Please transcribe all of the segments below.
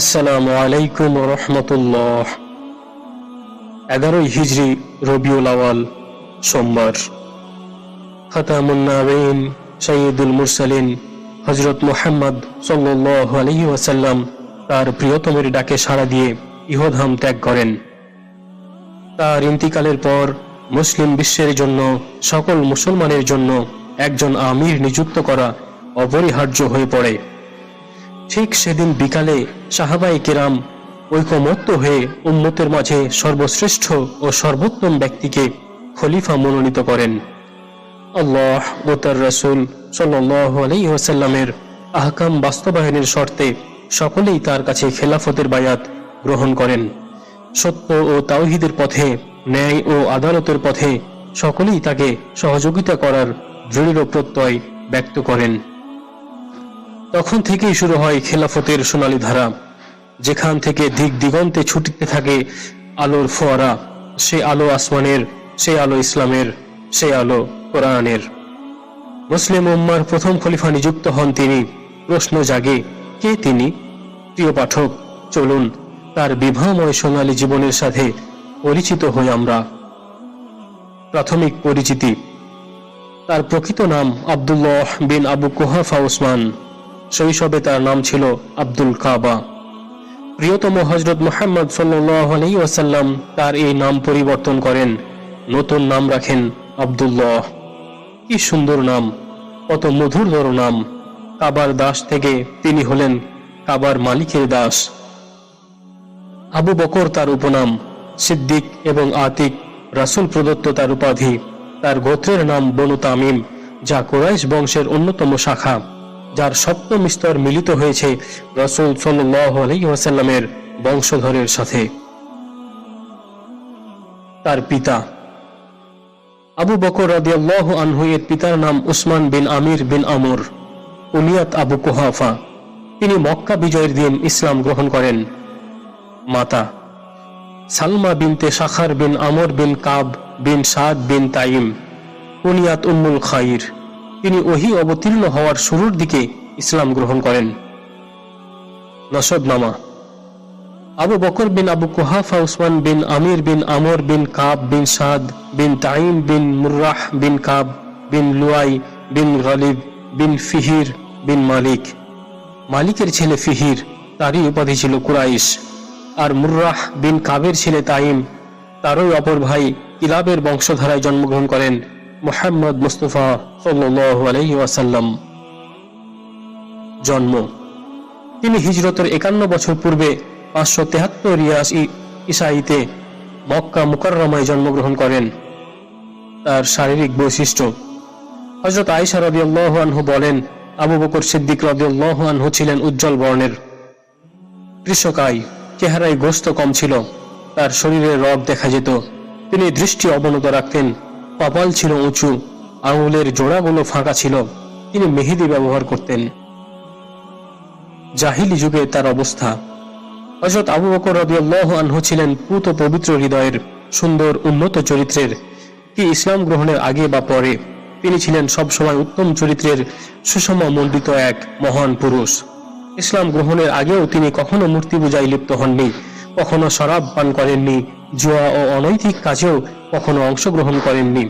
আসসালামু আলাইকুম রহমতুল্লাহ। এগারোই হিজরি, রবিউল আওয়াল, সোমবার। খতামুন্নাবিন সঈদুল মুরসালিন হজরত মুহাম্মদ সাল্লাহ আলহি ওয়াসাল্লাম তার প্রিয়তমের ডাকে সাড়া দিয়ে ইহধাম ত্যাগ করেন। তার ইন্তিকালের পর মুসলিম বিশ্বের জন্য, সকল মুসলমানের জন্য একজন আমির নিযুক্ত করা অপরিহার্য হয়ে পড়ে। ঠিক সেদিন বিকালে সাহাবাই কেরাম ঐকমত্য হয়ে উম্মতের মাঝে সর্বশ্রেষ্ঠ ও সর্বোত্তম ব্যক্তিকে খলিফা মনোনীত করেন। আল্লাহ ও তার রসুল সাল্লাহ ওসাল্লামের আহকাম বাস্তবায়নের শর্তে সকলেই তার কাছে খেলাফতের বায়াত গ্রহণ করেন। সত্য ও তাওহিদের পথে, ন্যায় ও আদালতের পথে সকলেই তাকে সহযোগিতা করার দৃঢ় প্রত্যয় ব্যক্ত করেন। তখন থেকেই শুরু হয় খেলাফতের সোনালী ধারা। যেখান থেকে দিক দিগন্তে ছুটিতে থাকে আলোর ফোয়ারা। সে আলো আসমানের, সে আলো ইসলামের, সে আলো কোরআনের। মুসলিম উম্মার প্রথম খলিফা নিযুক্ত হন তিনি। প্রশ্ন জাগে, কে তিনি? প্রিয় পাঠক, চলুন তার বিবাহময় সোনালী জীবনের সাথে পরিচিত হই আমরা। প্রাথমিক পরিচিতি। তার প্রকৃত নাম আবদুল্লাহ বিন আবু কুহাফা ওসমান শৈশবে তার নাম ছিল আব্দুল কাবা। প্রিয়তম হজরত মোহাম্মদ সাল্লি ওয়াসাল্লাম তার এই নাম পরিবর্তন করেন, নতুন নাম রাখেন আবদুল্লাহ। কি সুন্দর নাম, কত মধুরধর নাম। কাবার দাস থেকে তিনি হলেন কাবার মালিকের দাস। আবু বকর তার উপনাম, সিদ্দিক এবং আতিক, রাসুল প্রদত্ত তার উপাধি, তার গোত্রের নাম বনু তামিম, যা কোরাইশ বংশের অন্যতম শাখা। যার সপ্তম স্তর মিলিত হয়েছে রসুল সাল্লামের বংশধরের সাথে। তার পিতা। আবু বকর রাদিয়াল্লাহ আনহু এর পিতার নাম উসমান বিন আমির বিন আমর উনিয়াত আবু কুহাফা। তিনি মক্কা বিজয়ের দিন ইসলাম গ্রহণ করেন। মাতা। সালমা বিনতে শাখার বিন আমর বিন কাব বিন সাদ বিন তাইম। কুনিয়াত উম্মুল খাইর তিনি ওহি অবতীর্ণ হওয়ার শুরুর দিকে ইসলাম গ্রহণ করেন। নসবনামা। আবু বকর বিন আবু কুহাফা উসমান বিন আমির বিন আমর বিন কাব বিন সাদ বিন তাইম বিন মুর্রাহ বিন কাব বিন লুয়াই বিন গলিব বিন ফিহির বিন মালিক। মালিকের ছেলে ফিহির, তারই উপাধি ছিল কুরাইশ। আর মুর্রাহ বিন কাবের ছেলে তাইম, তারই অপর ভাই কিলাবের বংশধারায় জন্মগ্রহণ করেন। মোহাম্মদ মুস্তফা ওয়াসাল্লাম। জন্ম। তিনি হিজরতের একান্ন বছর পূর্বে পাঁচশো তেহাত্তর ইসাইতে মক্কা মুকরমায় জন্মগ্রহণ করেন। তার শারীরিক বৈশিষ্ট্য। হজরত আইসা রবিউল্লাহ আনহু বলেন, আবু বকর সিদ্দিক রবিউল্লাহ আনহু ছিলেন উজ্জ্বল বর্ণের। কৃষকায় চেহারায় গোস্ত কম ছিল, তার শরীরে রগ দেখা যেত। তিনি দৃষ্টি অবনত রাখতেন। কপাল ছিল উঁচু, আঙুলের জোড়াগুলো ফাঁকা ছিল। তিনি মেহেদি ব্যবহার করতেন। জাহিলি যুগে তার অবস্থা। হজরত আবু বকর রবিউল্লাহ আনহু ছিলেন পুত পবিত্র হৃদয়ের সুন্দর, উন্নত চরিত্রের। কি ইসলাম গ্রহণের আগে বা পরে, তিনি ছিলেন সবসময় উত্তম চরিত্রের সুষম মণ্ডিত এক মহান পুরুষ। ইসলাম গ্রহণের আগেও তিনি কখনো মূর্তি পূজায় লিপ্ত হননি। কখনো শরাব পান করেননি, জুয়া ও অনৈতিক কাজেও কখনো অংশগ্রহণ করেননি।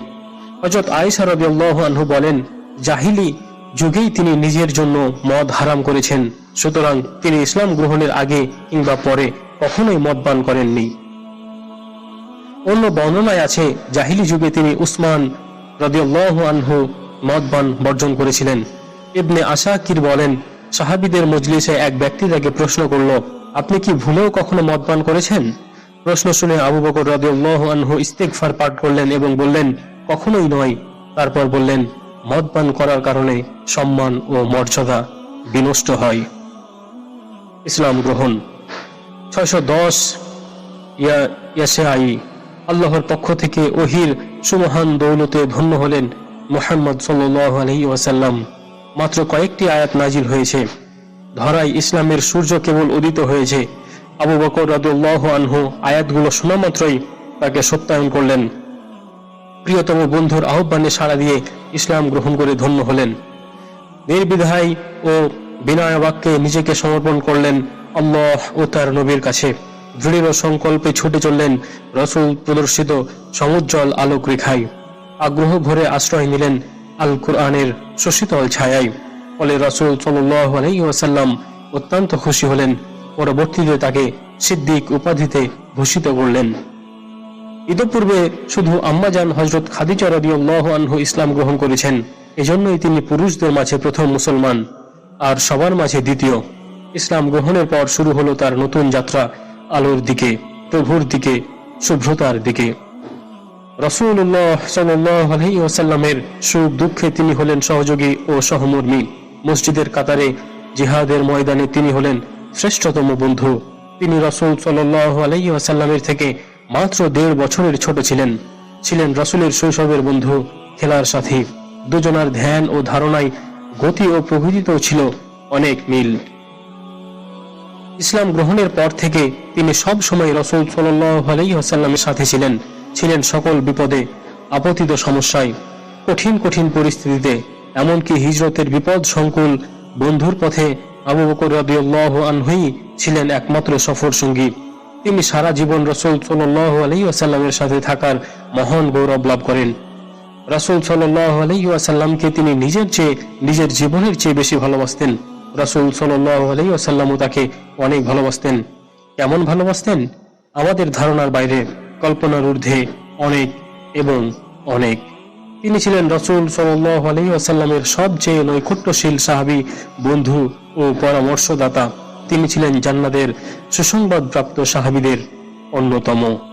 হজরত আয়েশা রবিউল্লাহ আনহু বলেন, জাহিলি যুগেই তিনি নিজের জন্য মদ হারাম করেছেন, সুতরাং তিনি ইসলাম গ্রহণের আগে কিংবা পরে কখনোই মদ পান করেননি। অন্য বর্ণনায় আছে, জাহিলি যুগে তিনি উসমান রদিউল্লাহ আনহু মদ পান বর্জন করেছিলেন। ইবনে আশাকির বলেন, সাহাবিদের মজলিসে এক ব্যক্তি তাকে প্রশ্ন করল আপনি কি ভুলেও কখনো মদপান করেছেন? প্রশ্ন শুনে আবু বকর আনহু ইস্তেকফার পাঠ করলেন এবং বললেন, কখনোই নয়। তারপর বললেন, মদ পান করার কারণে সম্মান ও মর্যাদা বিনষ্ট হয়। ইসলাম গ্রহণ। ছয়শো দশ ইয়াসে আল্লাহর পক্ষ থেকে ওহির সুমহান দৌলতে ধন্য হলেন মোহাম্মদ সাল্লাহ আলহি ওয়াসাল্লাম। মাত্র কয়েকটি আয়াত নাজিল হয়েছে। ধরাই ইসলামের সূর্য কেবল উদিত হয়েছে। আবু বকর রাদুল্লাহ আনহু আয়াতগুলো শোনা মাত্রই তাকে সত্যায়ন করলেন। প্রিয়তম বন্ধুর আহ্বানে সাড়া দিয়ে ইসলাম গ্রহণ করে ধন্য হলেন। নির্বিধায় ও বিনয় বাক্যে নিজেকে সমর্পণ করলেন আল্লাহ ও তার নবীর কাছে। দৃঢ় সংকল্পে ছুটে চললেন রসুল প্রদর্শিত সমুজ্জ্বল আলোক রেখায় আগ্রহ ভরে আশ্রয় নিলেন আল কোরআনের শশীতল ছায়ায়। ফলে রসুল সাল্লাম অত্যন্ত খুশি হলেন, পরবর্তীতে তাকে সিদ্দিক উপাধিতে ভূষিত করলেন। ইতপূর্বে শুধু আম্মাজান হজরত খাদিজা আনহু ইসলাম গ্রহণ করেছেন, এজন্যই তিনি পুরুষদের মাঝে প্রথম মুসলমান, আর সবার মাঝে দ্বিতীয়। ইসলাম গ্রহণের পর শুরু হলো তার নতুন যাত্রা আলোর দিকে, প্রভুর দিকে, শুভ্রতার দিকে। রসুল্লাহ সাল্লাহ ওসাল্লামের সুখ দুঃখে তিনি হলেন সহযোগী ও সহমর্মী। মসজিদের কাতারে জিহাদের ময়দানে তিনি হলেন শ্রেষ্ঠতম বন্ধু। তিনি রসুল ওয়াসাল্লামের থেকে মাত্র দেড় বছরের ছোট ছিলেন। ছিলেন রসুলের শৈশবের বন্ধু, খেলার সাথী। দুজনার ধ্যান ও ধারণায় গতি ও প্রকৃতিতেও ছিল অনেক মিল। ইসলাম গ্রহণের পর থেকে তিনি সব সময় রসুল সাল্লামের সাথে ছিলেন। ছিলেন সকল বিপদে, আপতিত সমস্যায়, কঠিন কঠিন পরিস্থিতিতে এমনকি হিজরতের বিপদ সংকুল বন্ধুর পথে আবু বকর রাদিয়াল্লাহু আনহুই ছিলেন একমাত্র সফর সঙ্গী। তিনি সারা জীবন রসুল সাল্লাহ আলাইসাল্লামের সাথে থাকার মহান গৌরব লাভ করেন। রাসুল সাল্লাহ আলাইসাল্লামকে তিনি নিজের চেয়ে, নিজের জীবনের চেয়ে বেশি ভালোবাসতেন। রাসুল সাল্লাহ আলাইসাল্লামও তাকে অনেক ভালোবাসতেন। কেমন ভালোবাসতেন? আমাদের ধারণার বাইরে, কল্পনার ঊর্ধ্বে অনেক এবং অনেক। তিনি ছিলেন রসুল সাল্লাহ আলাইসাল্লামের সবচেয়ে নৈকট্যশীল সাহাবি, বন্ধু ও পরামর্শদাতা। তিনি ছিলেন জান্নাদের সুসংবাদপ্রাপ্ত সাহাবীদের অন্যতম।